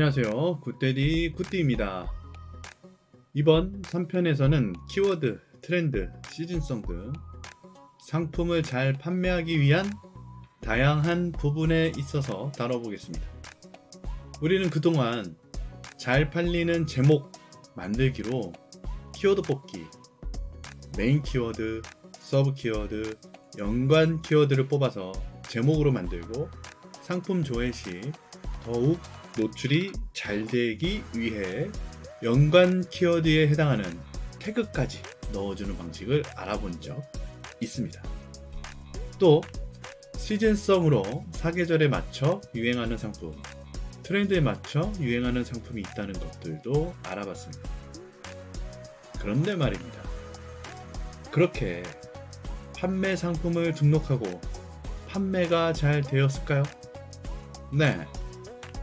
안녕하세요. 굿데디 굿디입니다. 이번 3편에서는 키워드, 트렌드, 시즌성 등 상품을 잘 판매하기 위한 다양한 부분에 있어서 다뤄보겠습니다. 우리는 그동안 잘 팔리는 제목 만들기로 키워드 뽑기, 메인 키워드, 서브 키워드, 연관 키워드를 뽑아서 제목으로 만들고 상품 조회 시 더욱 노출이 잘 되기 위해 연관 키워드에 해당하는 태그까지 넣어주는 방식을 알아본 적 있습니다. 또 시즌성으로 사계절에 맞춰 유행하는 상품, 트렌드에 맞춰 유행하는 상품이 있다는 것들도 알아봤습니다. 그런데 말입니다. 그렇게 판매 상품을 등록하고 판매가 잘 되었을까요? 네.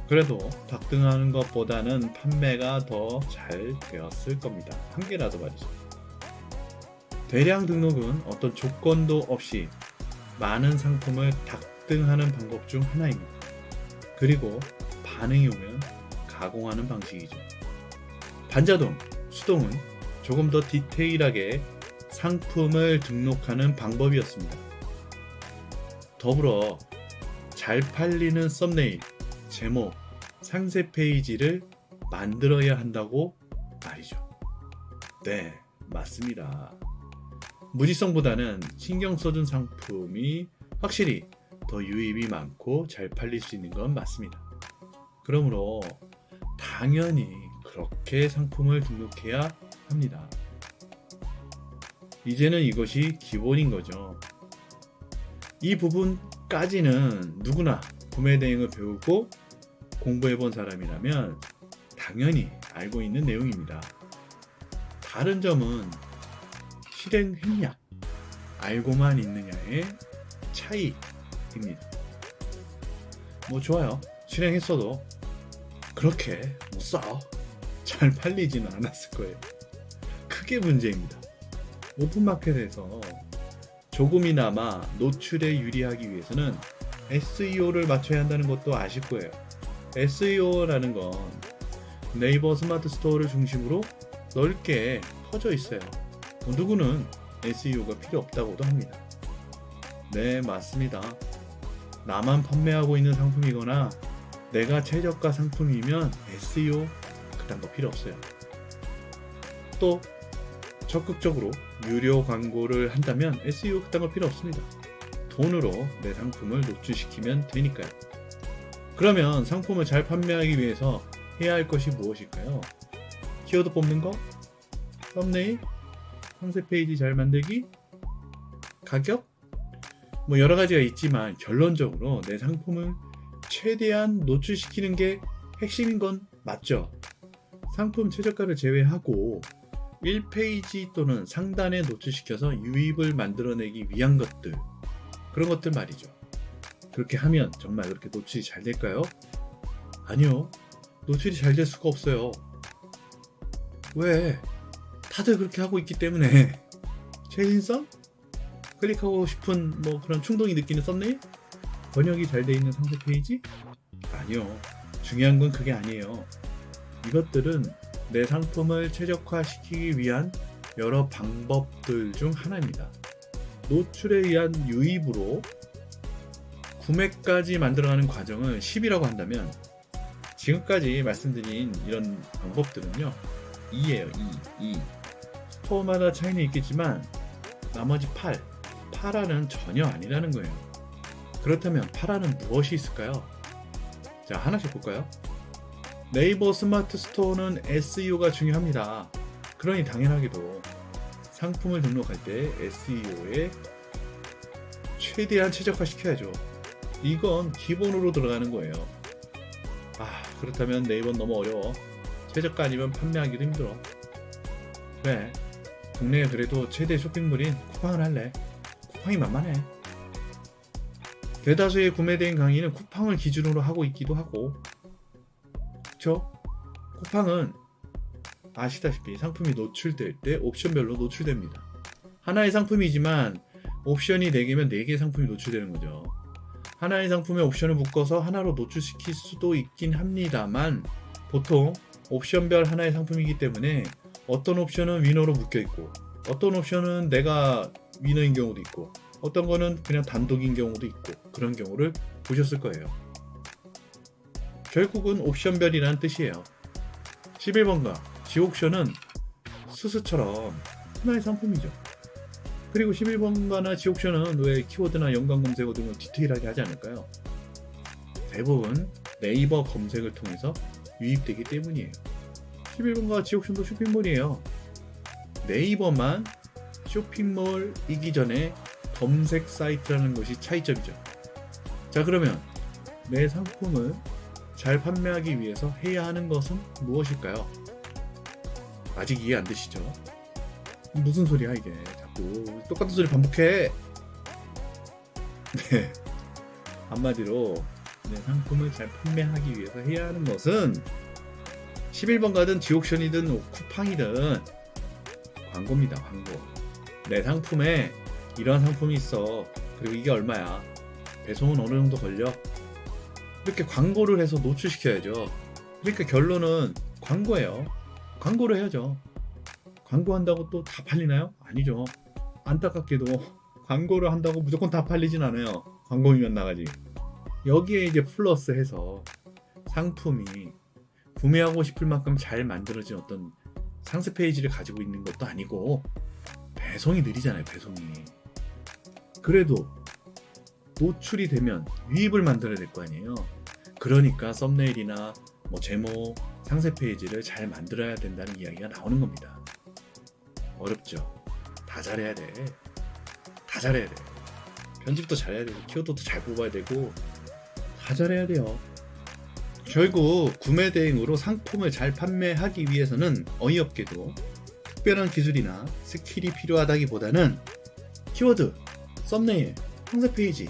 그래도 박등하는 것보다는 판매가 더 잘 되었을 겁니다. 한 개라도 말이죠. 대량 등록은 어떤 조건도 없이 많은 상품을 닥등하는 방법 중 하나입니다. 그리고 반응이 오면 가공하는 방식이죠. 반자동, 수동은 조금 더 디테일하게 상품을 등록하는 방법이었습니다. 더불어 잘 팔리는 썸네일, 제목, 상세 페이지를 만들어야 한다고 말이죠. 네, 맞습니다. 무지성보다는 신경 써준 상품이 확실히 더 유입이 많고 잘 팔릴 수 있는 건 맞습니다. 그러므로 당연히 그렇게 상품을 등록해야 합니다. 이제는 이것이 기본인 거죠. 이 부분까지는 누구나 구매 대행을 배우고 공부해 본 사람이라면 당연히 알고 있는 내용입니다. 다른 점은 실행했냐, 알고만 있느냐의 차이입니다. 뭐 좋아요. 실행했어도 그렇게 못 써. 잘 팔리지는 않았을 거예요. 크게 문제입니다. 오픈마켓에서 조금이나마 노출에 유리하기 위해서는 SEO를 맞춰야 한다는 것도 아실 거예요. SEO라는 건 네이버 스마트 스토어를 중심으로 넓게 퍼져 있어요. 누구는 SEO가 필요 없다고도 합니다. 네, 맞습니다. 나만 판매하고 있는 상품이거나 내가 최저가 상품이면 SEO 그딴 거 필요 없어요. 또 적극적으로 유료 광고를 한다면 SEO 그딴 거 필요 없습니다. 돈으로 내 상품을 노출시키면 되니까요. 그러면 상품을 잘 판매하기 위해서 해야 할 것이 무엇일까요? 키워드 뽑는 거? 썸네일? 상세 페이지 잘 만들기? 가격? 뭐 여러 가지가 있지만 결론적으로 내 상품을 최대한 노출시키는 게 핵심인 건 맞죠. 상품 최저가를 제외하고 1페이지 또는 상단에 노출시켜서 유입을 만들어내기 위한 것들 그런 것들 말이죠. 그렇게 하면 정말 그렇게 노출이 잘 될까요? 아니요. 노출이 잘 될 수가 없어요. 왜? 다들 그렇게 하고 있기 때문에 최신성? 클릭하고 싶은 뭐 그런 충동이 느끼는 썸네일? 번역이 잘 돼 있는 상세 페이지? 아니요. 중요한 건 그게 아니에요. 이것들은 내 상품을 최적화시키기 위한 여러 방법들 중 하나입니다. 노출에 의한 유입으로 구매까지 만들어가는 과정을 10이라고 한다면 지금까지 말씀드린 이런 방법들은요 2예요 2, 2 스토어마다 차이는 있겠지만 나머지 8 8화는 전혀 아니라는 거예요 그렇다면 8화는 무엇이 있을까요? 자 하나씩 볼까요? 네이버 스마트 스토어는 SEO가 중요합니다 그러니 당연하게도 상품을 등록할 때 SEO에 최대한 최적화시켜야죠 이건 기본으로 들어가는 거예요. 아, 그렇다면 네이버는 너무 어려워. 최저가 아니면 판매하기도 힘들어. 그래. 국내에 그래도 최대 쇼핑몰인 쿠팡을 할래. 쿠팡이 만만해. 대다수의 구매 대행 강의는 쿠팡을 기준으로 하고 있기도 하고. 그쵸? 쿠팡은 아시다시피 상품이 노출될 때 옵션별로 노출됩니다. 하나의 상품이지만 옵션이 4개면 4개의 상품이 노출되는 거죠. 하나의 상품에 옵션을 묶어서 하나로 노출시킬 수도 있긴 합니다만 보통 옵션별 하나의 상품이기 때문에 어떤 옵션은 위너로 묶여 있고 어떤 옵션은 내가 위너인 경우도 있고 어떤 거는 그냥 단독인 경우도 있고 그런 경우를 보셨을 거예요. 결국은 옵션별이라는 뜻이에요. 11번가 지옥션은 수수처럼 하나의 상품이죠. 그리고 11번가나 지옥션은 왜 키워드나 연관 검색어 등을 디테일하게 하지 않을까요? 대부분 네이버 검색을 통해서 유입되기 때문이에요. 11번가 지옥션도 쇼핑몰이에요. 네이버만 쇼핑몰이기 전에 검색 사이트라는 것이 차이점이죠. 자 그러면 내 상품을 잘 판매하기 위해서 해야 하는 것은 무엇일까요? 아직 이해 안 되시죠? 무슨 소리야 이게 자꾸 똑같은 소리 반복해. 네. 한마디로 내 상품을 잘 판매하기 위해서 해야 하는 것은 11번 가든 지옥션이든 쿠팡이든 광고입니다 광고. 내 상품에 이런 상품이 있어. 그리고 이게 얼마야? 배송은 어느 정도 걸려? 이렇게 광고를 해서 노출시켜야죠. 그러니까 결론은 광고예요. 광고를 해야죠. 광고한다고 또 다 팔리나요? 아니죠. 안타깝게도 광고를 한다고 무조건 다 팔리진 않아요. 광고이면 나가지. 여기에 이제 플러스 해서 상품이 구매하고 싶을 만큼 잘 만들어진 어떤 상세 페이지를 가지고 있는 것도 아니고 배송이 느리잖아요. 배송이. 그래도 노출이 되면 유입을 만들어야 될 거 아니에요. 그러니까 썸네일이나 뭐 제목, 상세 페이지를 잘 만들어야 된다는 이야기가 나오는 겁니다. 어렵죠. 다 잘해야 돼. 다 잘해야 돼. 편집도 잘해야 되고 키워드도 잘 뽑아야 되고 다 잘해야 돼요. 결국 구매 대행으로 상품을 잘 판매하기 위해서는 어이없게도 특별한 기술이나 스킬이 필요하다기보다는 키워드, 썸네일, 상세 페이지,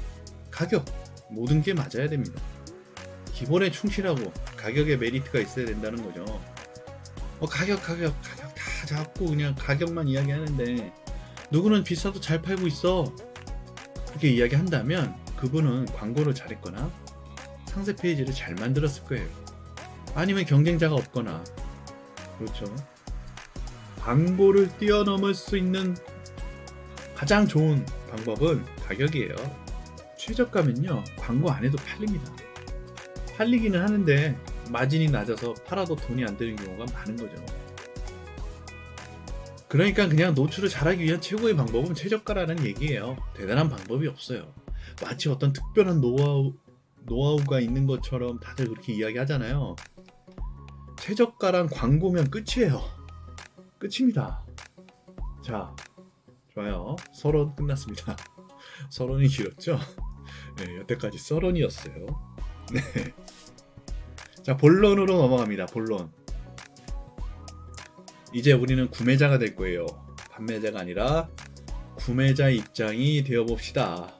가격 모든 게 맞아야 됩니다. 기본에 충실하고 가격에 메리트가 있어야 된다는 거죠. 어, 가격, 가격, 가격 다 잡고 그냥 가격만 이야기하는데 누구는 비싸도 잘 팔고 있어. 그렇게 이야기한다면 그분은 광고를 잘했거나 상세 페이지를 잘 만들었을 거예요. 아니면 경쟁자가 없거나 그렇죠. 광고를 뛰어넘을 수 있는 가장 좋은 방법은 가격이에요. 최저가면요 광고 안 해도 팔립니다. 팔리기는 하는데 마진이 낮아서 팔아도 돈이 안 되는 경우가 많은 거죠. 그러니까 그냥 노출을 잘하기 위한 최고의 방법은 최저가라는 얘기예요. 대단한 방법이 없어요. 마치 어떤 특별한 노하우, 노하우가 있는 것처럼 다들 그렇게 이야기하잖아요. 최저가랑 광고면 끝이에요. 끝입니다. 자, 좋아요. 서론 끝났습니다. 서론이 길었죠? 네, 여태까지 서론이었어요. 네. 자, 본론으로 넘어갑니다. 본론. 이제 우리는 구매자가 될 거예요. 판매자가 아니라 구매자 입장이 되어 봅시다.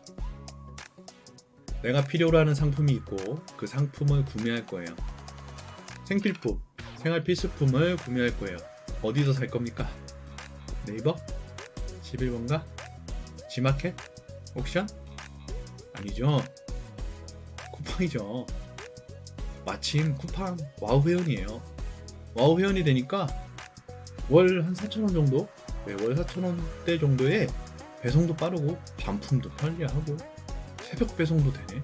내가 필요로 하는 상품이 있고 그 상품을 구매할 거예요. 생필품, 생활 필수품을 구매할 거예요. 어디서 살 겁니까? 네이버? 11번가? 지마켓? 옥션? 아니죠. 쿠팡이죠. 마침 쿠팡 와우 회원이에요. 와우 회원이 되니까 월 한 4,000원 정도? 네, 월 4,000원대 정도에 배송도 빠르고 반품도 편리하고 새벽 배송도 되네.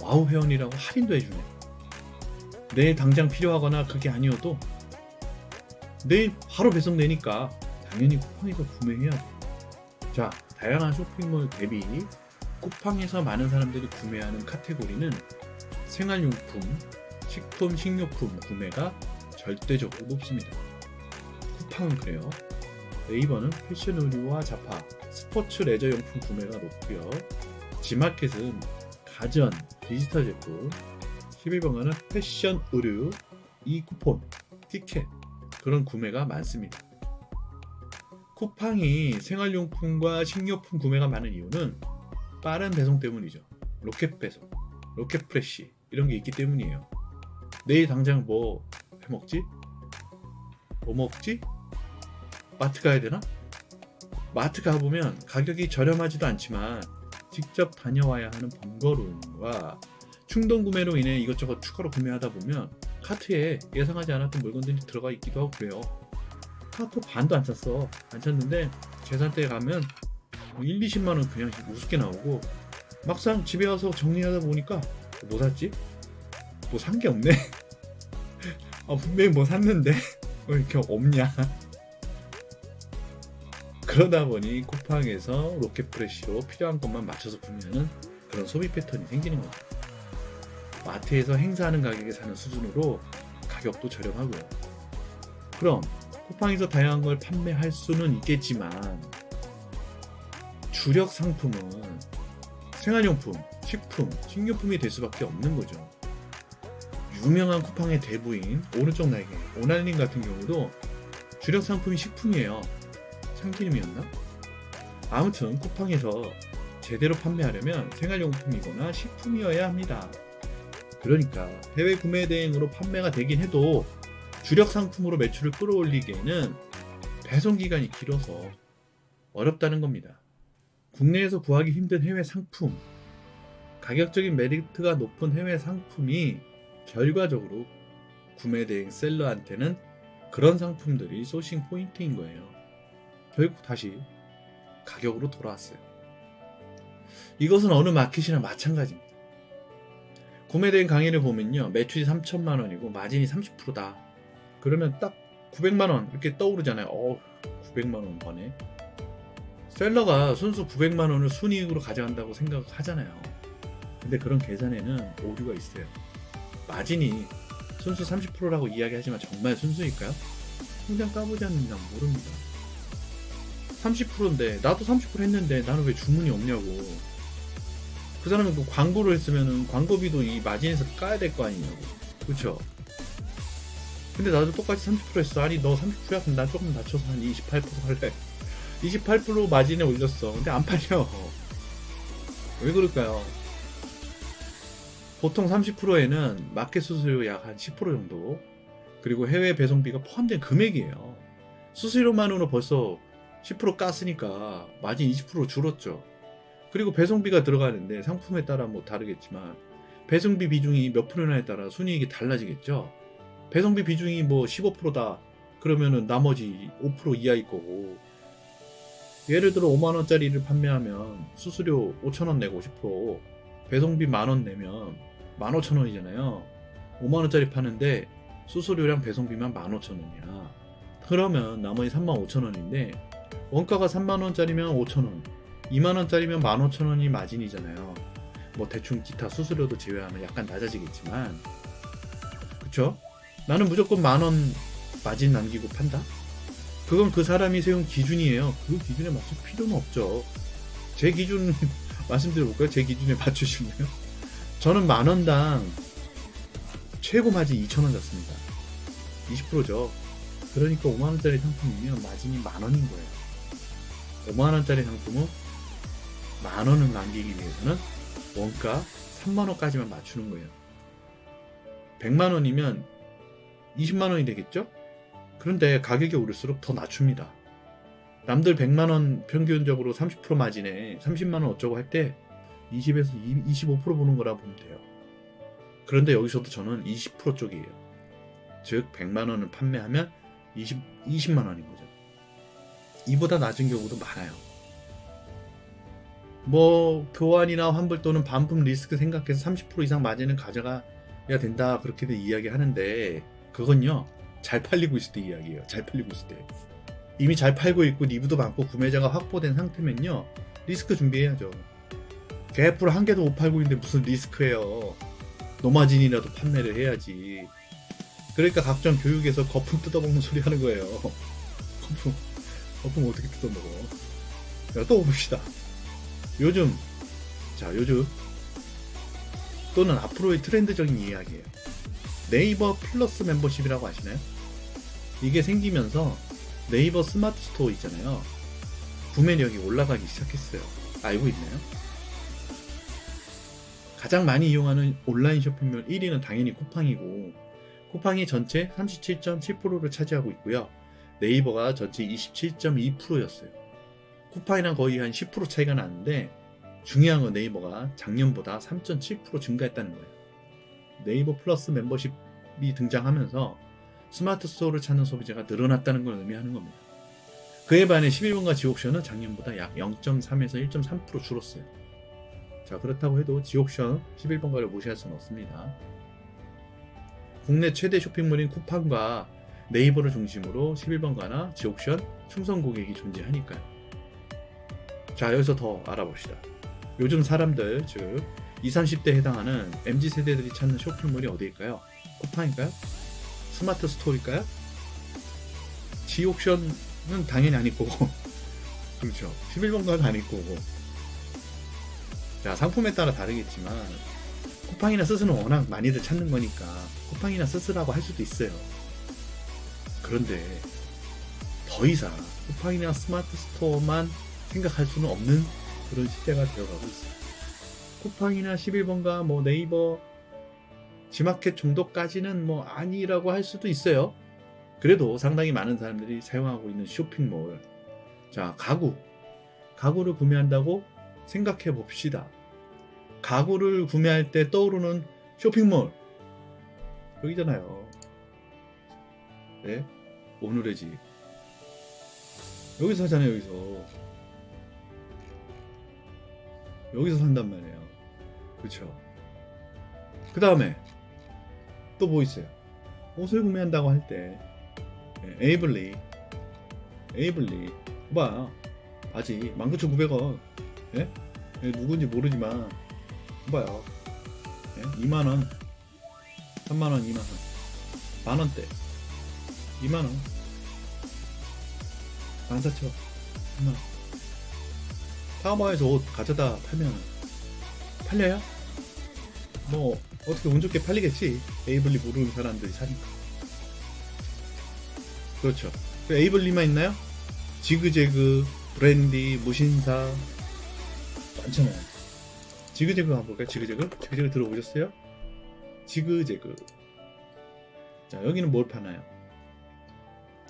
와우 회원이라고 할인도 해주네. 내일 당장 필요하거나 그게 아니어도 내일 바로 배송되니까 당연히 쿠팡에서 구매해야 돼. 자, 다양한 쇼핑몰 대비 쿠팡에서 많은 사람들이 구매하는 카테고리는 생활용품, 식품, 식료품 구매가 절대적으로 높습니다. 쿠팡은 그래요. 네이버는 패션 의류와 잡화, 스포츠 레저 용품 구매가 높고요. 지마켓은 가전, 디지털 제품, 11번가는 패션 의류, 이 쿠폰, 티켓 그런 구매가 많습니다. 쿠팡이 생활용품과 식료품 구매가 많은 이유는 빠른 배송 때문이죠. 로켓 배송, 로켓 프레시 이런 게 있기 때문이에요. 내일 당장 뭐 해먹지? 뭐 먹지? 마트 가야 되나? 마트 가보면 가격이 저렴하지도 않지만 직접 다녀와야 하는 번거로움과 충동 구매로 인해 이것저것 추가로 구매하다 보면 카트에 예상하지 않았던 물건들이 들어가 있기도 하고 그래요. 카트 반도 안 찼어. 안 찼는데 계산대에 가면 뭐 1, 20만 원 그냥 우습게 나오고 막상 집에 와서 정리하다 보니까 뭐 샀지? 뭐 산 게 없네. 아 분명히 뭐 샀는데 왜 이렇게 없냐? 그러다 보니 쿠팡에서 로켓 프레시로 필요한 것만 맞춰서 구매하는 그런 소비 패턴이 생기는 거죠. 마트에서 행사하는 가격에 사는 수준으로 가격도 저렴하고요. 그럼 쿠팡에서 다양한 걸 판매할 수는 있겠지만 주력 상품은 생활용품, 식품, 식료품이 될 수밖에 없는 거죠. 유명한 쿠팡의 대부인 오른쪽 날개 오날님 같은 경우도 주력 상품이 식품이에요. 참기름이었나? 아무튼 쿠팡에서 제대로 판매하려면 생활용품이거나 식품이어야 합니다. 그러니까 해외 구매 대행으로 판매가 되긴 해도 주력 상품으로 매출을 끌어올리기에는 배송 기간이 길어서 어렵다는 겁니다. 국내에서 구하기 힘든 해외 상품, 가격적인 메리트가 높은 해외 상품이 결과적으로 구매 대행 셀러한테는 그런 상품들이 소싱 포인트인 거예요. 결국 다시 가격으로 돌아왔어요. 이것은 어느 마켓이나 마찬가지입니다. 구매 대행 강의를 보면요. 매출이 3천만 원이고 마진이 30%다. 그러면 딱 900만 원 이렇게 떠오르잖아요. 어, 900만 원 버네. 셀러가 순수 900만 원을 순이익으로 가져간다고 생각하잖아요. 근데 그런 계산에는 오류가 있어요. 마진이 순수 30%라고 이야기하지만 정말 순수일까요? 통장 까보지 않는 이상 모릅니다. 30%인데 나도 30% 했는데 나는 왜 주문이 없냐고. 그 사람은 그 광고를 했으면은 광고비도 이 마진에서 까야 될 거 아니냐고. 그쵸? 근데 나도 똑같이 30% 했어. 아니 너 30%야? 그럼 난 조금 낮춰서 한 28% 할래. 28% 마진에 올렸어. 근데 안 팔려. 왜 그럴까요? 보통 30%에는 마켓 수수료 약 한 10% 정도 그리고 해외 배송비가 포함된 금액이에요. 수수료만으로 벌써 10% 깠으니까 마진 20% 줄었죠. 그리고 배송비가 들어가는데 상품에 따라 뭐 다르겠지만 배송비 비중이 몇 프로냐에 따라 순이익이 달라지겠죠. 배송비 비중이 뭐 15%다 그러면은 나머지 5% 이하일 거고 예를 들어 5만 원짜리를 판매하면 수수료 5천 원 내고 10% 배송비 만 원 내면 15,000원이잖아요. 5만 원짜리 파는데 수수료랑 배송비만 15,000원이야. 그러면 나머지 35,000원인데 원가가 3만 원짜리면 5,000원, 2만 원짜리면 15,000원이 마진이잖아요. 뭐 대충 기타 수수료도 제외하면 약간 낮아지겠지만 그쵸? 나는 무조건 만원 마진 남기고 판다? 그건 그 사람이 세운 기준이에요. 그 기준에 맞출 필요는 없죠. 제 기준 말씀드려볼까요? 제 기준에 맞추실래요? 저는 만 원당 최고 마진 2천 원 잡습니다. 20%죠. 그러니까 5만 원짜리 상품이면 마진이 만 원인 거예요. 5만 원짜리 상품은 만 원을 남기기 위해서는 원가 3만 원까지만 맞추는 거예요. 100만 원이면 20만 원이 되겠죠? 그런데 가격이 오를수록 더 낮춥니다. 남들 100만 원 평균적으로 30% 마진에 30만 원 어쩌고 할 때 20에서 25% 보는 거라 보면 돼요. 그런데 여기서도 저는 20% 쪽이에요. 즉 100만 원을 판매하면 20, 20만 원인 거죠. 이보다 낮은 경우도 많아요. 뭐 교환이나 환불 또는 반품 리스크 생각해서 30% 이상 마진을 가져가야 된다 그렇게도 이야기하는데 그건요 잘 팔리고 있을 때 이야기예요. 잘 팔리고 있을 때 이미 잘 팔고 있고 리뷰도 많고 구매자가 확보된 상태면요 리스크 준비해야죠. 개풀 한 개도 못 팔고 있는데 무슨 리스크예요. 노마진이라도 판매를 해야지. 그러니까 각종 교육에서 거품 뜯어먹는 소리 하는 거예요. 거품, 거품 어떻게 뜯어먹어? 자, 또 봅시다. 요즘, 자, 요즘, 또는 앞으로의 트렌드적인 이야기예요. 네이버 플러스 멤버십이라고 아시나요? 이게 생기면서 네이버 스마트 스토어 있잖아요. 구매력이 올라가기 시작했어요. 알고 있나요? 가장 많이 이용하는 온라인 쇼핑몰 1위는 당연히 쿠팡이고 쿠팡이 전체 37.7%를 차지하고 있고요. 네이버가 전체 27.2%였어요. 쿠팡이랑 거의 한 10% 차이가 나는데 중요한 건 네이버가 작년보다 3.7% 증가했다는 거예요. 네이버 플러스 멤버십이 등장하면서 스마트 스토어를 찾는 소비자가 늘어났다는 걸 의미하는 겁니다. 그에 반해 11번가 지옥션은 작년보다 약 0.3에서 1.3% 줄었어요. 자, 그렇다고 해도 지옥션 11번가를 무시할 수는 없습니다. 국내 최대 쇼핑몰인 쿠팡과 네이버를 중심으로 11번가나 지옥션 충성 고객이 존재하니까요. 자, 여기서 더 알아봅시다. 요즘 사람들, 즉 20, 30대에 해당하는 MZ 세대들이 찾는 쇼핑몰이 어디일까요? 쿠팡일까요? 스마트 스토어일까요? 지옥션은 당연히 아닐 거고 그렇죠 11번가는 아닐 거고 자 상품에 따라 다르겠지만 쿠팡이나 스스는 워낙 많이들 찾는 거니까 쿠팡이나 스스라고 할 수도 있어요 그런데 더 이상 쿠팡이나 스마트 스토어만 생각할 수는 없는 그런 시대가 되어가고 있어요 쿠팡이나 11번가 뭐 네이버 지마켓 정도까지는 뭐 아니라고 할 수도 있어요. 그래도 상당히 많은 사람들이 사용하고 있는 쇼핑몰. 자, 가구. 가구를 구매한다고 생각해 봅시다. 가구를 구매할 때 떠오르는 쇼핑몰. 여기잖아요. 네? 오늘의 집. 여기서 사잖아요, 여기서. 여기서 산단 말이에요. 그쵸? 그 다음에 또 뭐 있어요? 옷을 구매한다고 할 때 에이블리 에이블리 봐 바지 19,900원 예? 예, 누군지 모르지만 봐요 예? 2만원 3만원 2만원 만원대 2만원 만사천 3만원 타오바에서 옷 가져다 팔면 팔려요? 뭐 어떻게 운 좋게 팔리겠지 에이블리 모르는 사람들이 사니까 그렇죠 그 에이블리만 있나요? 지그재그 브랜디 무신사 많잖아요 지그재그 한번 볼까요 지그재그? 지그재그 들어보셨어요? 지그재그 자 여기는 뭘 파나요?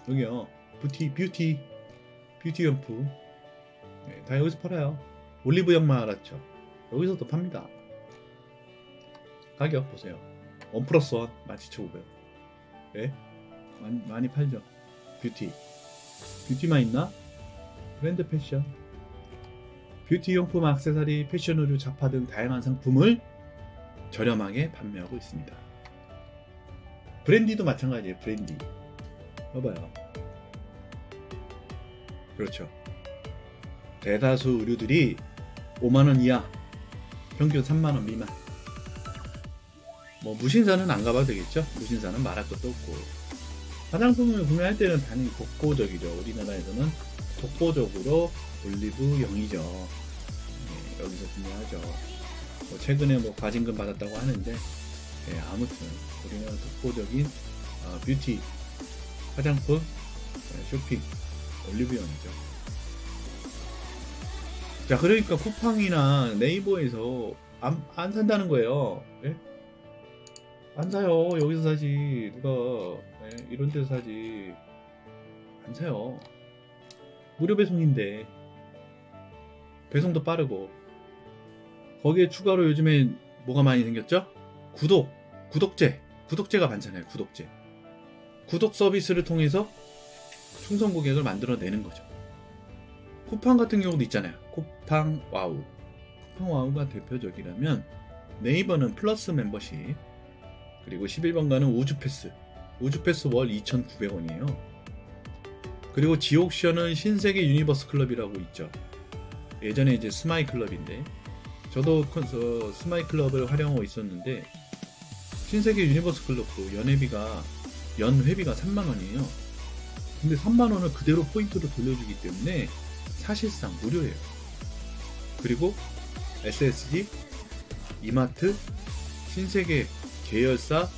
여기요 뷰티 뷰티 뷰티 연프 네, 다 여기서 팔아요 올리브 영만 알았죠 여기서도 팝니다 가격 보세요. 원 플러스 원 17,500원. 예? 많이, 팔죠. 뷰티. 뷰티만 있나? 브랜드 패션. 뷰티 용품, 액세서리, 패션 의류, 잡화 등 다양한 상품을 저렴하게 판매하고 있습니다. 브랜디도 마찬가지예요. 브랜디. 봐봐요. 그렇죠. 대다수 의류들이 5만원 이하, 평균 3만원 미만. 뭐 무신사는 안 가봐도 되겠죠? 무신사는 말할 것도 없고 화장품을 구매할 때는 당연히 독보적이죠. 우리나라에서는 독보적으로 올리브영이죠. 네, 여기서 구매하죠. 뭐 최근에 뭐 과징금 받았다고 하는데 네, 아무튼 우리는 독보적인 어, 뷰티 화장품 네, 쇼핑 올리브영이죠. 자 그러니까 쿠팡이나 네이버에서 안, 안 산다는 거예요. 예? 안 사요. 여기서 사지. 누가 네, 이런 데서 사지. 안 사요. 무료 배송인데 배송도 빠르고 거기에 추가로 요즘에 뭐가 많이 생겼죠? 구독, 구독제, 구독제가 많잖아요. 구독제. 구독 서비스를 통해서 충성 고객을 만들어내는 거죠. 쿠팡 같은 경우도 있잖아요. 쿠팡 와우. 쿠팡 와우가 대표적이라면 네이버는 플러스 멤버십, 그리고 11번가는 우주패스. 우주패스 월 2,900원이에요. 그리고 지옥션은 신세계 유니버스 클럽이라고 있죠. 예전에 이제 스마이 클럽인데 저도 그 스마이 클럽을 활용하고 있었는데 신세계 유니버스 클럽도 연회비가 연 회비가 3만 원이에요. 근데 3만 원을 그대로 포인트로 돌려주기 때문에 사실상 무료예요. 그리고 SSG, 이마트, 신세계 계열사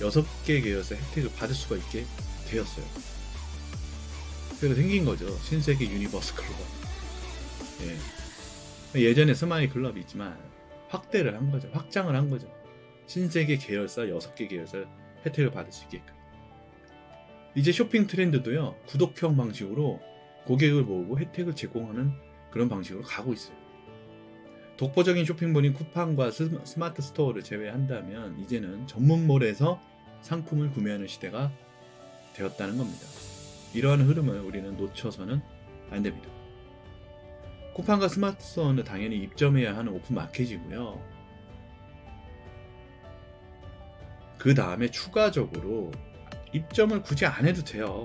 6개 계열사 혜택을 받을 수가 있게 되었어요. 그래서 생긴 거죠. 신세계 유니버스 클럽. 예. 예전에 스마일 클럽이 있지만 확대를 한 거죠. 확장을 한 거죠. 신세계 계열사 6개 계열사 혜택을 받을 수 있게끔. 이제 쇼핑 트렌드도요. 구독형 방식으로 고객을 모으고 혜택을 제공하는 그런 방식으로 가고 있어요. 독보적인 쇼핑몰인 쿠팡과 스- 스마트 스토어를 제외한다면 이제는 전문몰에서 상품을 구매하는 시대가 되었다는 겁니다. 이러한 흐름을 우리는 놓쳐서는 안 됩니다. 쿠팡과 스마트 스토어는 당연히 입점해야 하는 오픈 마켓이고요. 그 다음에 추가적으로 입점을 굳이 안 해도 돼요.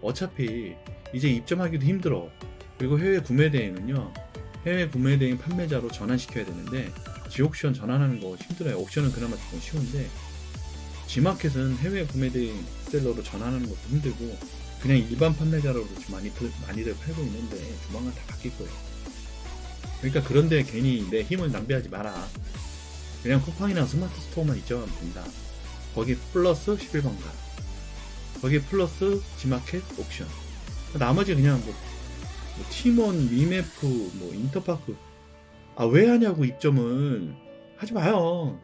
어차피 이제 입점하기도 힘들어. 그리고 해외 구매 대행은요. 해외 구매 대행 판매자로 전환시켜야 되는데 지옥션 전환하는 거 힘들어요. 옥션은 그나마 조금 쉬운데 지마켓은 해외 구매 대행 셀러로 전환하는 것도 힘들고 그냥 일반 판매자로도 좀 많이 풀- 많이들 팔고 있는데 조만간 다 바뀔 거예요. 그러니까 그런데 괜히 내 힘을 낭비하지 마라. 그냥 쿠팡이나 스마트 스토어만 입점하면 된다. 거기 플러스 11번가. 거기 플러스 지마켓 옥션. 나머지 그냥 뭐, 뭐 티몬, 미메프, 뭐 인터파크. 아 왜 하냐고 입점을 하지 마요.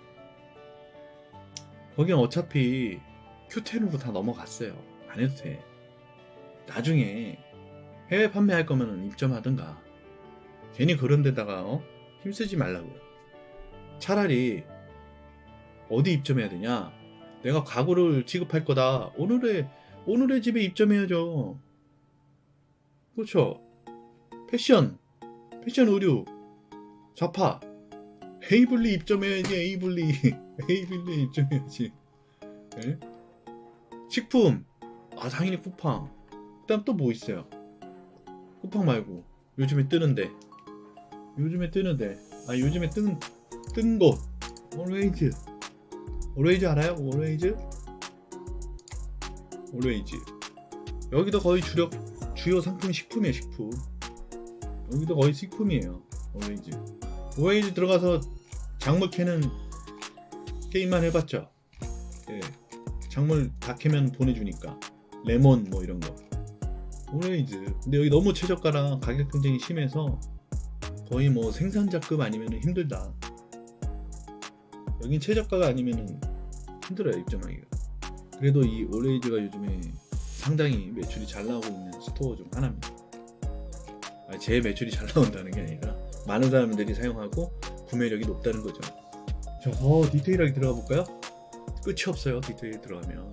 거긴 어차피 Q10으로 다 넘어갔어요. 안 해도 돼. 나중에 해외 판매할 거면 입점하든가. 괜히 그런 데다가 어? 힘쓰지 말라고요. 차라리 어디 입점해야 되냐? 내가 가구를 지급할 거다. 오늘의 오늘의 집에 입점해야죠. 그렇죠. 패션, 패션 의류, 좌파, 헤이블리 입점해야지. 헤이블리, 헤이블리 입점해야지. 예? 식품, 아 당연히 쿠팡. 그다음 또 뭐 있어요? 쿠팡 말고 요즘에 뜨는데, 요즘에 뜨는데, 아 요즘에 뜨는 뜬 곳, 올웨이즈. 올웨이즈 알아요? 올웨이즈? 올웨이즈. 여기도 거의 주력 주요 상품 식품이에요, 식품. 여기도 거의 식품이에요. 올웨이즈. 올웨이즈 들어가서 작물 캐는 게임만 해봤죠. 예. 작물 다 캐면 보내주니까 레몬 뭐 이런 거. 올웨이즈. 근데 여기 너무 최저가랑 가격 경쟁이 심해서 거의 뭐 생산자급 아니면 힘들다. 여긴 최저가가 아니면 힘들어요 입점하기가. 그래도 이 올레이즈가 요즘에 상당히 매출이 잘 나오고 있는 스토어 중 하나입니다. 아니, 제 매출이 잘 나온다는 게 아니라 많은 사람들이 사용하고 구매력이 높다는 거죠. 저더 디테일하게 들어가 볼까요? 끝이 없어요 디테일 들어가면.